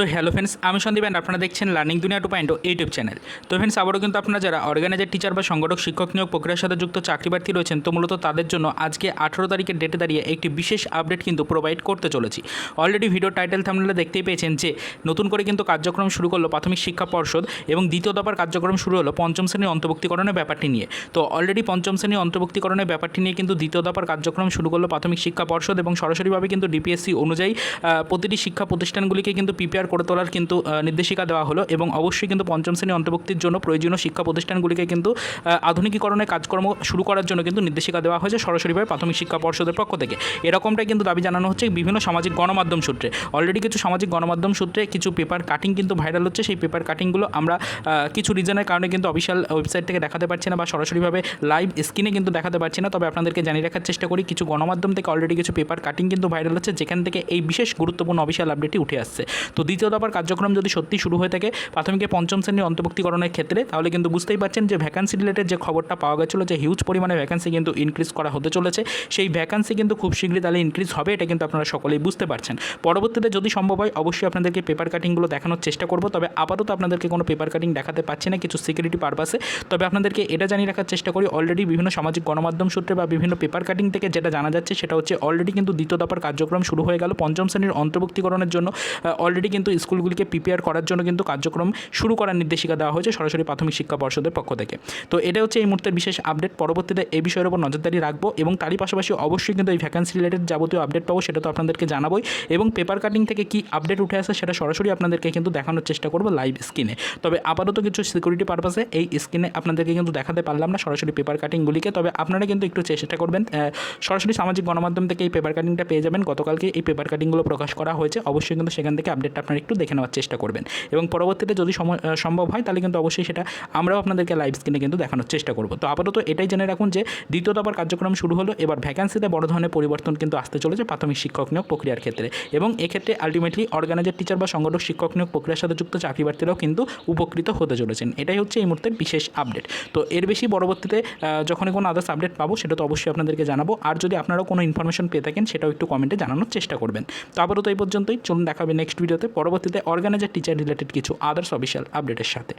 তো hello friends আমি Sandeep and আপনারা দেখছেন learning Duniya two point YouTube channel তো ফ্রেন্ডস আবারও কিন্তু আপনারা যারা অর্গানাইজার টিচার বা সংগঠক, শিক্ষক নিয়োগ প্রক্রিয়ার সাথে যুক্ত চাকরি প্রার্থী রয়েছেন, তো মূলত তাদের জন্য আজকে আঠেরো তারিখের ডেটে দাঁড়িয়ে একটি বিশেষ আপডেট কিন্তু প্রোভাইড করতে চলেছি। অলরেডি ভিডিও টাইটেল থামলে দেখতেই পেয়েছেন যে, নতুন করে কিন্তু কার্যক্রম শুরু করল প্রাথমিক শিক্ষা পর্ষদ এবং দ্বিতীয় দফার কার্যক্রম শুরু হলো পঞ্চম শ্রেণির অন্তর্ভুক্তিকরণের ব্যাপারটি নিয়ে। তো অলরেডি পঞ্চম শ্রেণির অন্তর্ভুক্তিকরণের ব্যাপারটি নিয়ে কিন্তু দ্বিতীয় দফার কার্যক্রম শুরু করল প্রাথমিক শিক্ষা পর্ষদ এবং সরাসরিভাবে কিন্তু ডিপিএসসি অনুযায়ী প্রতিটি শিক্ষা প্রতিষ্ঠানগুলিকে কিন্তু প্রিপেয়ার করে তোলার কিন্তু নির্দেশিকা দেওয়া হলো এবং অবশ্যই কিন্তু পঞ্চম শ্রেণি অন্তর্ভুক্তির জন্য প্রয়োজনীয় শিক্ষা প্রতিষ্ঠানগুলিকে কিন্তু আধুনিকীকরণের কাজকর্ম শুরু করার জন্য কিন্তু নির্দেশিকা দেওয়া হয়েছে সরাসরিভাবে প্রাথমিক শিক্ষা পর্ষদের পক্ষ থেকে। এরকমটাই কিন্তু দাবি জানানো হচ্ছে বিভিন্ন সামাজিক গণমাধ্যম সূত্রে। অলরেডি কিছু সামাজিক গণমাধ্যম সূত্রে কিছু পেপার কাটিং কিন্তু ভাইরাল হচ্ছে। সেই পেপার কাটিংগুলো আমরা কিছু রিজনের কারণে কিন্তু অফিসিয়াল ওয়েবসাইট থেকে দেখাতে পারছি না বা সরাসরিভাবে লাইভ স্ক্রিনে কিন্তু দেখাতে পারছি না। তবে আপনাদেরকে জানিয়ে রাখার চেষ্টা করি, কিছু গণমাধ্যম থেকে অলরেডি কিছু পেপার কাটিং কিন্তু ভাইরাল হচ্ছে, যেখান থেকে এই বিশেষ গুরুত্বপূর্ণ অফিসিয়াল আপডেটটি উঠে আসছে। তো দ্বিতীয় দফার কার্যক্রম যদি সত্যি শুরু হয়ে থাকে, প্রাথমিকে পঞ্চম শ্রেণির অন্তর্ভুক্তিকরণের ক্ষেত্রে, তাহলে কিন্তু বুঝতেই পারছেন যে ভ্যাকান্সি রিলেটেড যে খবরটা পাওয়া গেছিল যে হিউজ পরিমাণে ভ্যাকান্সি কিন্তু ইনক্রিজ করা হতে চলেছে, সেই ভ্যাকান্সি কিন্তু খুব শীঘ্রই তাহলে ইনক্রিজ হবে, এটা কিন্তু আপনারা সকলেই বুঝতে পারছেন। পরবর্তীতে যদি সম্ভব হয়, অবশ্যই আপনাদেরকে পেপার কাটিংগুলো দেখানোর চেষ্টা করব, তবে আপাতত আপনাদেরকে কোনো পেপার কাটিং দেখাতে পাচ্ছি না, কিছু সিকিউরিটি পারপাসে তবে আপনাদেরকে এটা জানিয়ে রাখার চেষ্টা করি অলরেডি বিভিন্ন সামাজিক গণমাধ্যম সূত্রে বা বিভিন্ন পেপার কাটিং থেকে যেটা জানা যাচ্ছে, সেটা হচ্ছে অলরেডি কিন্তু দ্বিতীয় দফার কার্যক্রম শুরু হয়ে গেল, পঞ্চম শ্রেণির অন্তর্ভুক্তিকরণের জন্য অলরেডি কিন্তু স্কুলগুলিকে প্রিপেয়ার করার জন্য কিন্তু কার্যক্রম শুরু করার নির্দেশিকা দেওয়া হয়েছে সরাসরি প্রাথমিক শিক্ষা পর্ষদের পক্ষ থেকে। তো এটা হচ্ছে এই মুহূর্তের বিশেষ আপডেট পরবর্তীতে এই বিষয়ের উপর নজরদারি রাখব এবং তারই পাশাপাশি অবশ্যই কিন্তু এই ভ্যাকান্সি রিলেটেড যাবতীয় আপডেট পাবো, সেটা তো আপনাদেরকে জানাবোই। এবং পেপার কাটিং থেকে কি আপডেট উঠে আসে সেটা সরাসরি আপনাদেরকে কিন্তু দেখানোর চেষ্টা করব লাইভ স্ক্রিনে তবে আপাতত কিছু সিকিউরিটি পারপাসে এই স্ক্রিনে আপনাদেরকে কিন্তু দেখাতে পারলাম না সরাসরি পেপার কাটিংগুলিকে তবে আপনারা কিন্তু একটু চেষ্টা করবেন সরাসরি সামাজিক গণমাধ্যম থেকে এই পেপার কাটিংটা পেয়ে যাবেন। গতকালকে এই পেপার কাটিংগুলো প্রকাশ করা হয়েছে। অবশ্যই কিন্তু সেখান থেকে আপডেটটা আপনারা একটু দেখে নেওয়ার চেষ্টা করবেন। এবং পরবর্তীতে যদি সম্ভব হয়, তাহলে কিন্তু অবশ্যই সেটা আমরাও আপনাদেরকে লাইভ স্ক্রিনে কিন্তু দেখানোর চেষ্টা করব। তো আপাতত এটাই জেনে রাখুন যে, দ্বিতীয় দফার কার্যক্রম শুরু হলো, এবার ভ্যাকান্সিতে বড় ধরনের পরিবর্তন কিন্তু আসতে চলেছে প্রাথমিক শিক্ষক নিয়োগ প্রক্রিয়ার ক্ষেত্রে। এবং এক্ষেত্রে আলটিমেটলি অর্গানাইজার টিচার বা সংগঠক, শিক্ষক নিয়োগ প্রক্রিয়ার সাথে যুক্ত চাকরি প্রার্থীরাও কিন্তু উপকৃত হতে চলেছেন। এটাই হচ্ছে এই মুহূর্তের বিশেষ আপডেট তো এর বেশি পরবর্তীতে যখনই কোনো আদার্স আপডেট পাবো, সেটা তো অবশ্যই আপনাদেরকে জানাব। আর যদি আপনারাও কোনো ইনফরমেশন পেয়ে থাকেন, সেটাও একটু কমেন্টে জানানোর চেষ্টা করবেন। তো আপাতত এই পর্যন্তই। চলুন দেখাবে নেক্সট ভিডিওতে পরবর্তীতে অর্গানাইজার টিচার রিলেটেড কিছু আদার্স অফিসিয়াল আপডেটের সাথে।